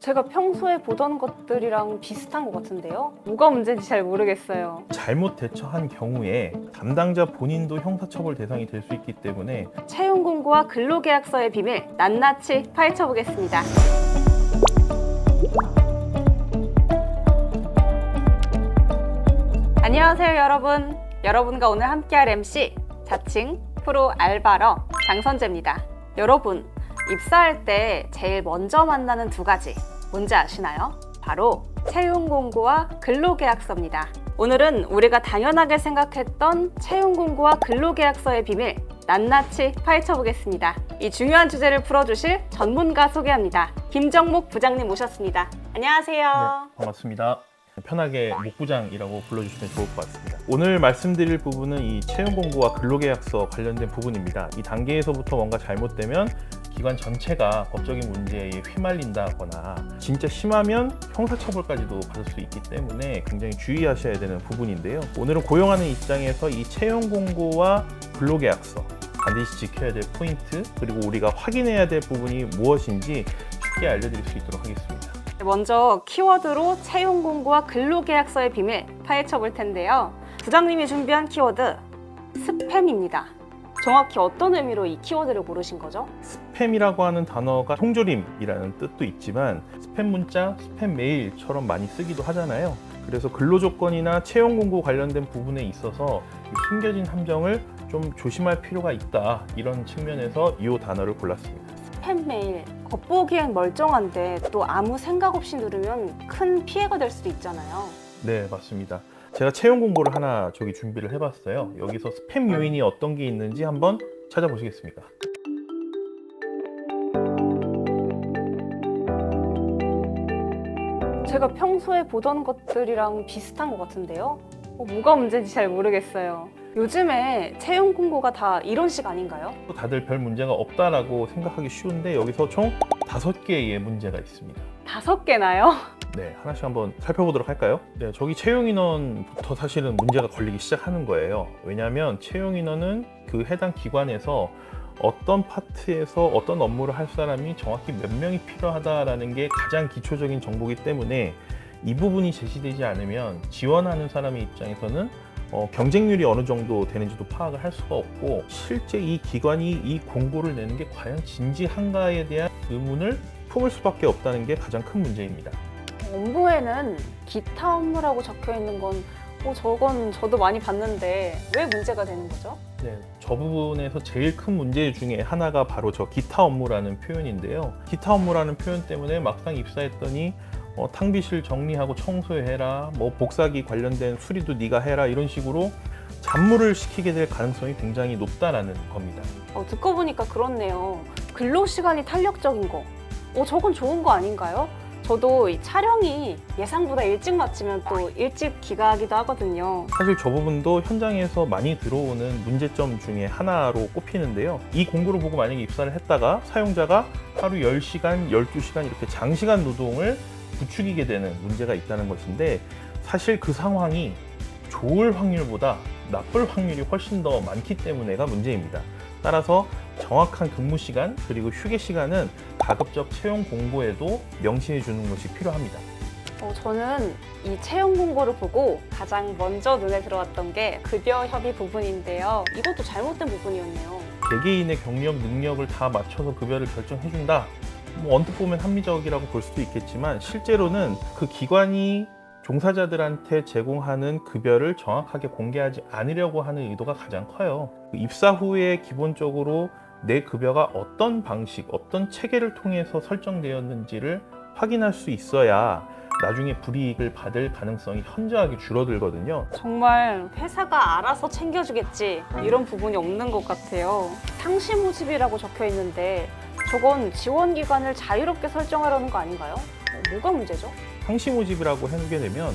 제가 평소에 보던 것들이랑 비슷한 것 같은데요? 뭐가 문제인지 잘 모르겠어요. 잘못 대처한 경우에 담당자 본인도 형사처벌 대상이 될 수 있기 때문에 채용 공고와 근로계약서의 비밀 낱낱이 파헤쳐 보겠습니다. 안녕하세요, 여러분. 여러분과 오늘 함께할 MC 자칭 프로 알바러 장선재입니다. 여러분, 입사할 때 제일 먼저 만나는 두 가지 뭔지 아시나요? 바로 채용 공고와 근로계약서입니다. 오늘은 우리가 당연하게 생각했던 채용 공고와 근로계약서의 비밀 낱낱이 파헤쳐 보겠습니다. 이 중요한 주제를 풀어주실 전문가 소개합니다. 김정목 부장님 모셨습니다. 안녕하세요. 네, 반갑습니다. 편하게 목부장이라고 불러주시면 좋을 것 같습니다. 오늘 말씀드릴 부분은 이 채용 공고와 근로계약서 관련된 부분입니다. 이 단계에서부터 뭔가 잘못되면 기관 전체가 법적인 문제에 휘말린다거나 진짜 심하면 형사처벌까지도 받을 수 있기 때문에 굉장히 주의하셔야 되는 부분인데요. 오늘은 고용하는 입장에서 이 채용 공고와 근로계약서 반드시 지켜야 될 포인트 그리고 우리가 확인해야 될 부분이 무엇인지 쉽게 알려드릴 수 있도록 하겠습니다. 먼저 키워드로 채용 공고와 근로계약서의 비밀 파헤쳐 볼 텐데요. 부장님이 준비한 키워드 스팸입니다. 정확히 어떤 의미로 이 키워드를 고르신 거죠? 스팸이라고 하는 단어가 통조림이라는 뜻도 있지만 스팸 문자, 스팸 메일처럼 많이 쓰기도 하잖아요. 그래서 근로조건이나 채용 공고 관련된 부분에 있어서 이 숨겨진 함정을 좀 조심할 필요가 있다. 이런 측면에서 이 단어를 골랐습니다. 스팸 메일 겉보기엔 멀쩡한데 또 아무 생각 없이 누르면 큰 피해가 될 수도 있잖아요. 네, 맞습니다. 제가 채용 공고를 하나 저기 준비를 해봤어요. 여기서 스팸 요인이 어떤 게 있는지 한번 찾아보시겠습니까? 제가 평소에 보던 것들이랑 비슷한 것 같은데요. 어, 뭐가 문제인지 잘 모르겠어요. 요즘에 채용 공고가 다 이런 식 아닌가요? 또 다들 별 문제가 없다라고 생각하기 쉬운데 여기서 총 다섯 개의 문제가 있습니다. 다섯 개나요? 네, 하나씩 한번 살펴보도록 할까요? 네, 저기 채용 인원부터 사실은 문제가 걸리기 시작하는 거예요. 왜냐하면 채용 인원은 그 해당 기관에서 어떤 파트에서 어떤 업무를 할 사람이 정확히 몇 명이 필요하다라는 게 가장 기초적인 정보이기 때문에 이 부분이 제시되지 않으면 지원하는 사람의 입장에서는 어, 경쟁률이 어느 정도 되는지도 파악을 할 수가 없고 실제 이 기관이 이 공고를 내는 게 과연 진지한가에 대한 의문을 품을 수밖에 없다는 게 가장 큰 문제입니다. 업무에는 기타 업무라고 적혀 있는 건 어, 저건 저도 많이 봤는데 왜 문제가 되는 거죠? 네, 저 부분에서 제일 큰 문제 중에 하나가 바로 저 기타 업무라는 표현인데요. 기타 업무라는 표현 때문에 막상 입사했더니 어, 탕비실 정리하고 청소해라, 뭐 복사기 관련된 수리도 네가 해라 이런 식으로 잡무를 시키게 될 가능성이 굉장히 높다라는 겁니다. 어, 듣고 보니까 그렇네요. 근로 시간이 탄력적인 거. 어, 저건 좋은 거 아닌가요? 저도 이 촬영이 예상보다 일찍 마치면 또 일찍 귀가하기도 하거든요. 사실 저 부분도 현장에서 많이 들어오는 문제점 중에 하나로 꼽히는데요. 이 공고를 보고 만약에 입사를 했다가 사용자가 하루 10시간, 12시간 이렇게 장시간 노동을 부추기게 되는 문제가 있다는 것인데 사실 그 상황이 좋을 확률보다 나쁠 확률이 훨씬 더 많기 때문에가 문제입니다. 따라서 정확한 근무 시간 그리고 휴게 시간은 가급적 채용 공고에도 명시해 주는 것이 필요합니다. 어, 저는 이 채용 공고를 보고 가장 먼저 눈에 들어왔던 게 급여 협의 부분인데요. 이것도 잘못된 부분이었네요. 개개인의 경력, 능력을 다 맞춰서 급여를 결정해준다. 뭐 언뜻 보면 합리적이라고 볼 수도 있겠지만 실제로는 그 기관이 종사자들한테 제공하는 급여를 정확하게 공개하지 않으려고 하는 의도가 가장 커요. 그 입사 후에 기본적으로 내 급여가 어떤 방식, 어떤 체계를 통해서 설정되었는지를 확인할 수 있어야 나중에 불이익을 받을 가능성이 현저하게 줄어들거든요. 정말 회사가 알아서 챙겨주겠지 이런 부분이 없는 것 같아요. 상시 모집이라고 적혀 있는데 저건 지원 기간을 자유롭게 설정하려는 거 아닌가요? 어, 뭐가 문제죠? 상시 모집이라고 해놓게 되면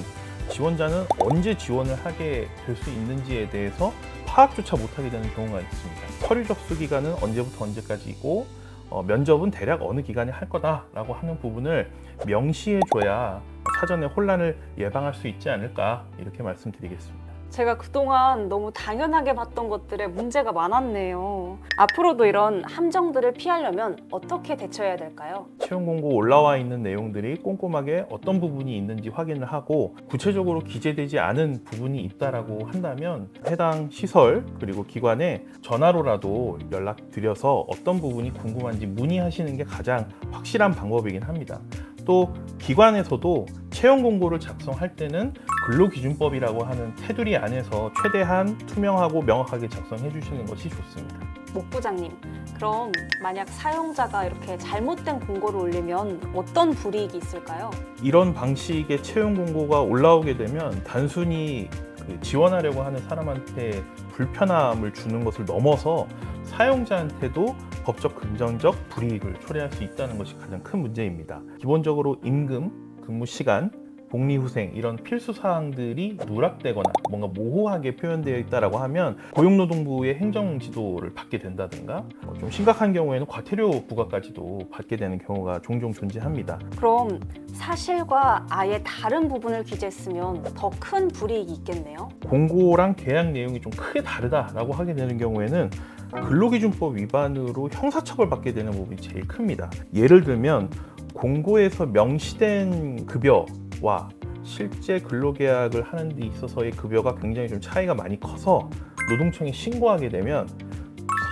지원자는 언제 지원을 하게 될 수 있는지에 대해서 파악조차 못하게 되는 경우가 있습니다. 서류 접수 기간은 언제부터 언제까지이고 어, 면접은 대략 어느 기간에 할 거다라고 하는 부분을 명시해 줘야 사전에 혼란을 예방할 수 있지 않을까 이렇게 말씀드리겠습니다. 제가 그동안 너무 당연하게 봤던 것들에 문제가 많았네요. 앞으로도 이런 함정들을 피하려면 어떻게 대처해야 될까요? 채용 공고 올라와 있는 내용들이 꼼꼼하게 어떤 부분이 있는지 확인을 하고 구체적으로 기재되지 않은 부분이 있다라고 한다면 해당 시설 그리고 기관에 전화로라도 연락드려서 어떤 부분이 궁금한지 문의하시는 게 가장 확실한 방법이긴 합니다. 또 기관에서도 채용 공고를 작성할 때는 근로기준법이라고 하는 테두리 안에서 최대한 투명하고 명확하게 작성해 주시는 것이 좋습니다. 목 부장님, 그럼 만약 사용자가 이렇게 잘못된 공고를 올리면 어떤 불이익이 있을까요? 이런 방식의 채용 공고가 올라오게 되면 단순히 그 지원하려고 하는 사람한테 불편함을 주는 것을 넘어서 사용자한테도 법적 금전적 불이익을 초래할 수 있다는 것이 가장 큰 문제입니다. 기본적으로 임금, 근무 시간, 복리후생 이런 필수 사항들이 누락되거나 뭔가 모호하게 표현되어 있다라고 하면 고용노동부의 행정 지도를 받게 된다든가 어, 좀 심각한 경우에는 과태료 부과까지도 받게 되는 경우가 종종 존재합니다. 그럼 사실과 아예 다른 부분을 기재했으면 더 큰 불이익이 있겠네요. 공고랑 계약 내용이 좀 크게 다르다라고 하게 되는 경우에는 근로기준법 위반으로 형사처벌 받게 되는 부분이 제일 큽니다. 예를 들면 공고에서 명시된 급여와 실제 근로계약을 하는 데 있어서의 급여가 굉장히 좀 차이가 많이 커서 노동청에 신고하게 되면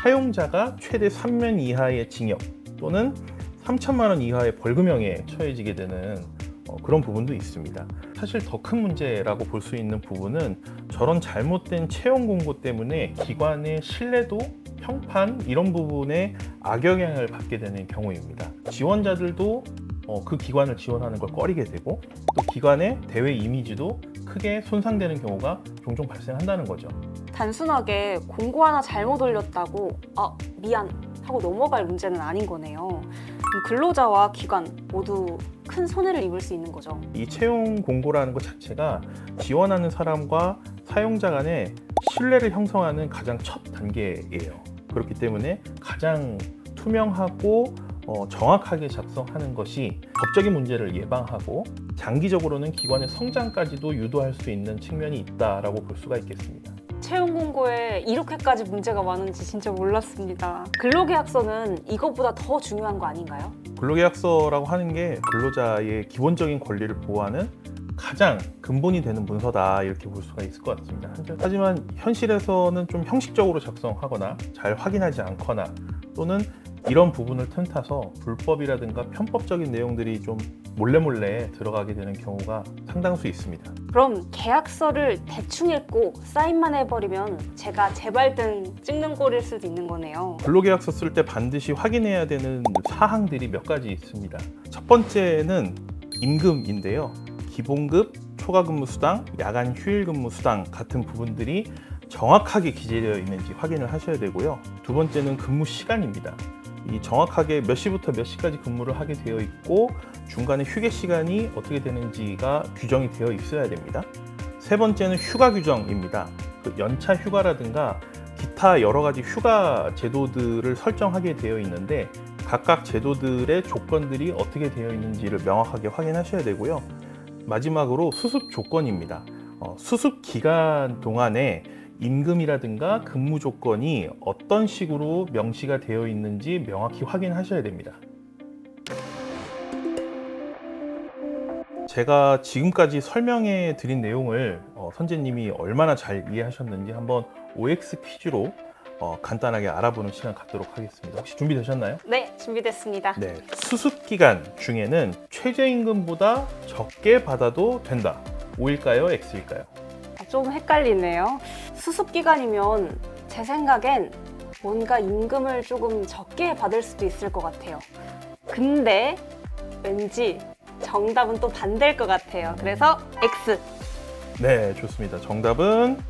사용자가 최대 3년 이하의 징역 또는 3천만 원 이하의 벌금형에 처해지게 되는 어, 그런 부분도 있습니다. 사실 더 큰 문제라고 볼 수 있는 부분은 저런 잘못된 채용 공고 때문에 기관의 신뢰도, 평판 이런 부분에 악영향을 받게 되는 경우입니다. 지원자들도 어, 그 기관을 지원하는 걸 꺼리게 되고 또 기관의 대외 이미지도 크게 손상되는 경우가 종종 발생한다는 거죠. 단순하게 공고 하나 잘못 올렸다고 아 미안 하고 넘어갈 문제는 아닌 거네요. 근로자와 기관 모두 큰 손해를 입을 수 있는 거죠. 이 채용 공고라는 것 자체가 지원하는 사람과 사용자 간의 신뢰를 형성하는 가장 첫 단계예요. 그렇기 때문에 가장 투명하고 어, 정확하게 작성하는 것이 법적인 문제를 예방하고 장기적으로는 기관의 성장까지도 유도할 수 있는 측면이 있다라고 볼 수가 있겠습니다. 채용 공고에 이렇게까지 문제가 많은지 진짜 몰랐습니다. 근로계약서는 이것보다 더 중요한 거 아닌가요? 근로계약서라고 하는 게 근로자의 기본적인 권리를 보호하는 가장 근본이 되는 문서다 이렇게 볼 수가 있을 것 같습니다. 하지만 현실에서는 좀 형식적으로 작성하거나 잘 확인하지 않거나 또는 이런 부분을 틈타서 불법이라든가 편법적인 내용들이 좀 몰래 몰래 들어가게 되는 경우가 상당수 있습니다. 그럼 계약서를 대충 읽고 사인만 해버리면 제가 재발등 찍는 꼴일 수도 있는 거네요. 근로계약서 쓸 때 반드시 확인해야 되는 사항들이 몇 가지 있습니다. 첫 번째는 임금인데요. 기본급, 초과근무 수당, 야간 휴일 근무 수당 같은 부분들이 정확하게 기재되어 있는지 확인을 하셔야 되고요. 두 번째는 근무 시간입니다. 이 정확하게 몇 시부터 몇 시까지 근무를 하게 되어 있고 중간에 휴게 시간이 어떻게 되는지가 규정이 되어 있어야 됩니다. 세 번째는 휴가 규정입니다. 그 연차 휴가라든가 기타 여러 가지 휴가 제도들을 설정하게 되어 있는데 각각 제도들의 조건들이 어떻게 되어 있는지를 명확하게 확인하셔야 되고요. 마지막으로 수습 조건입니다. 어, 수습 기간 동안에 임금이라든가 근무 조건이 어떤 식으로 명시가 되어 있는지 명확히 확인하셔야 됩니다. 제가 지금까지 설명해 드린 내용을 어, 선재님이 얼마나 잘 이해하셨는지 한번 OX 퀴즈로 어, 간단하게 알아보는 시간 갖도록 하겠습니다. 혹시 준비되셨나요? 네, 준비됐습니다. 네. 수습 기간 중에는 최저임금보다 적게 받아도 된다. O일까요? X일까요? 좀 헷갈리네요. 수습 기간이면 제 생각엔 뭔가 임금을 조금 적게 받을 수도 있을 것 같아요. 근데 왠지 정답은 또 반대일 것 같아요. 그래서 X. 네, 좋습니다. 정답은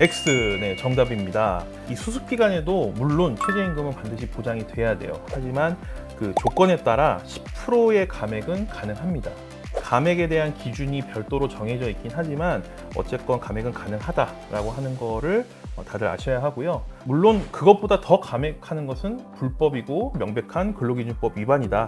X. 네, 정답입니다. 이 수습 기간에도 물론 최저임금은 반드시 보장이 돼야 돼요. 하지만 그 조건에 따라 10%의 감액은 가능합니다. 감액에 대한 기준이 별도로 정해져 있긴 하지만 어쨌건 감액은 가능하다라고 하는 거를 어, 다들 아셔야 하고요. 물론 그것보다 더 감액하는 것은 불법이고 명백한 근로기준법 위반이다.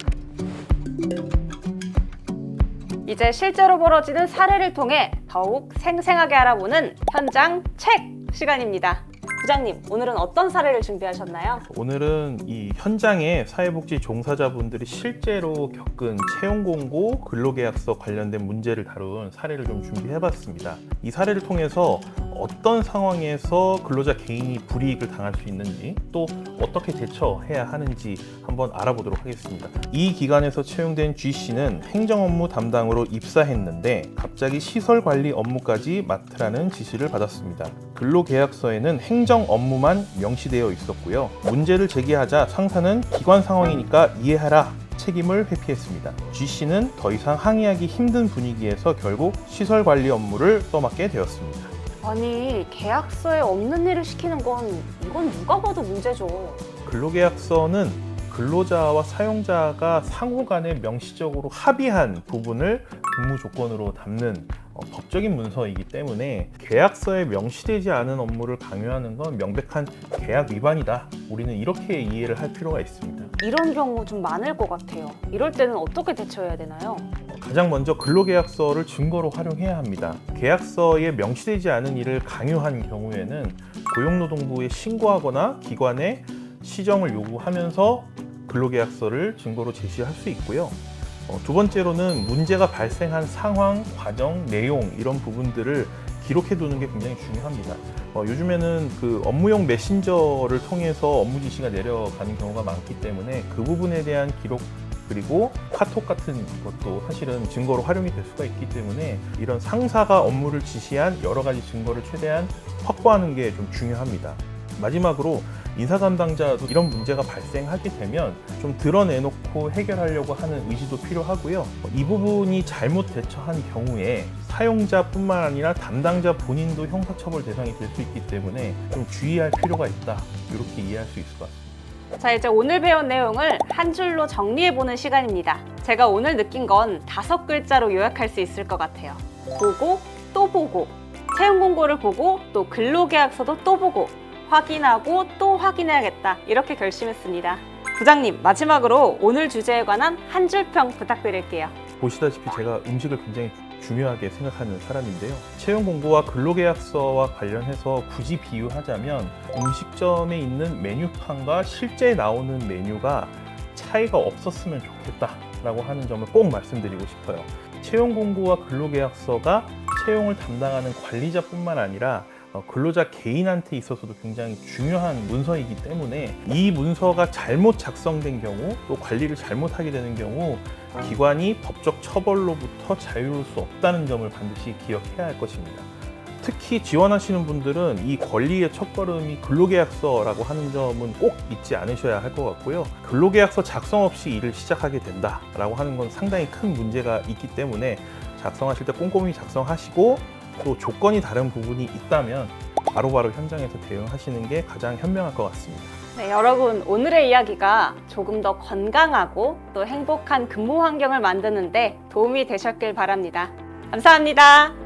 이제 실제로 벌어지는 사례를 통해 더욱 생생하게 알아보는 현장 책 시간입니다. 부장님, 오늘은 어떤 사례를 준비하셨나요? 오늘은 이 현장에 사회복지 종사자분들이 실제로 겪은 채용 공고, 근로계약서 관련된 문제를 다룬 사례를 좀 준비해봤습니다. 이 사례를 통해서 어떤 상황에서 근로자 개인이 불이익을 당할 수 있는지 또 어떻게 대처해야 하는지 한번 알아보도록 하겠습니다. 이 기관에서 채용된 G 씨는 행정 업무 담당으로 입사했는데 갑자기 시설 관리 업무까지 맡으라는 지시를 받았습니다. 근로계약서에는 행정 업무만 명시되어 있었고요. 문제를 제기하자 상사는 기관 상황이니까 이해하라 책임을 회피했습니다. G 씨는 더 이상 항의하기 힘든 분위기에서 결국 시설 관리 업무를 떠맡게 되었습니다. 아니, 계약서에 없는 일을 시키는 건 이건 누가 봐도 문제죠. 근로계약서는 근로자와 사용자가 상호 간에 명시적으로 합의한 부분을 근무 조건으로 담는 어, 법적인 문서이기 때문에 계약서에 명시되지 않은 업무를 강요하는 건 명백한 계약 위반이다. 우리는 이렇게 이해를 할 필요가 있습니다. 이런 경우 좀 많을 것 같아요. 이럴 때는 어떻게 대처해야 되나요? 가장 먼저 근로계약서를 증거로 활용해야 합니다. 계약서에 명시되지 않은 일을 강요한 경우에는 고용노동부에 신고하거나 기관에 시정을 요구하면서 근로계약서를 증거로 제시할 수 있고요. 어, 두 번째로는 문제가 발생한 상황, 과정, 내용 이런 부분들을 기록해 두는 게 굉장히 중요합니다. 어, 요즘에는 그 업무용 메신저를 통해서 업무 지시가 내려가는 경우가 많기 때문에 그 부분에 대한 기록 그리고 카톡 같은 것도 사실은 증거로 활용이 될 수가 있기 때문에 이런 상사가 업무를 지시한 여러 가지 증거를 최대한 확보하는 게 좀 중요합니다. 마지막으로 인사 담당자도 이런 문제가 발생하게 되면 좀 드러내놓고 해결하려고 하는 의지도 필요하고요. 이 부분이 잘못 대처한 경우에 사용자뿐만 아니라 담당자 본인도 형사처벌 대상이 될 수 있기 때문에 좀 주의할 필요가 있다. 이렇게 이해할 수 있을 것 같습니다. 자, 이제 오늘 배운 내용을 한 줄로 정리해보는 시간입니다. 제가 오늘 느낀 건 다섯 글자로 요약할 수 있을 것 같아요. 보고, 또 보고. 채용 공고를 보고, 또 근로계약서도 또 보고, 확인하고 또 확인해야겠다. 이렇게 결심했습니다. 부장님, 마지막으로 오늘 주제에 관한 한 줄평 부탁드릴게요. 보시다시피 제가 음식을 굉장히 중요하게 생각하는 사람인데요. 채용 공고와 근로계약서와 관련해서 굳이 비유하자면 음식점에 있는 메뉴판과 실제 나오는 메뉴가 차이가 없었으면 좋겠다라고 하는 점을 꼭 말씀드리고 싶어요. 채용 공고와 근로계약서가 채용을 담당하는 관리자뿐만 아니라 어, 근로자 개인한테 있어서도 굉장히 중요한 문서이기 때문에 이 문서가 잘못 작성된 경우 또 관리를 잘못하게 되는 경우 기관이 법적 처벌로부터 자유로울 수 없다는 점을 반드시 기억해야 할 것입니다. 특히 지원하시는 분들은 이 권리의 첫걸음이 근로계약서라고 하는 점은 꼭 잊지 않으셔야 할 것 같고요. 근로계약서 작성 없이 일을 시작하게 된다라고 하는 건 상당히 큰 문제가 있기 때문에 작성하실 때 꼼꼼히 작성하시고 또 조건이 다른 부분이 있다면 바로바로 현장에서 대응하시는 게 가장 현명할 것 같습니다. 네, 여러분, 오늘의 이야기가 조금 더 건강하고 또 행복한 근무 환경을 만드는데 도움이 되셨길 바랍니다. 감사합니다.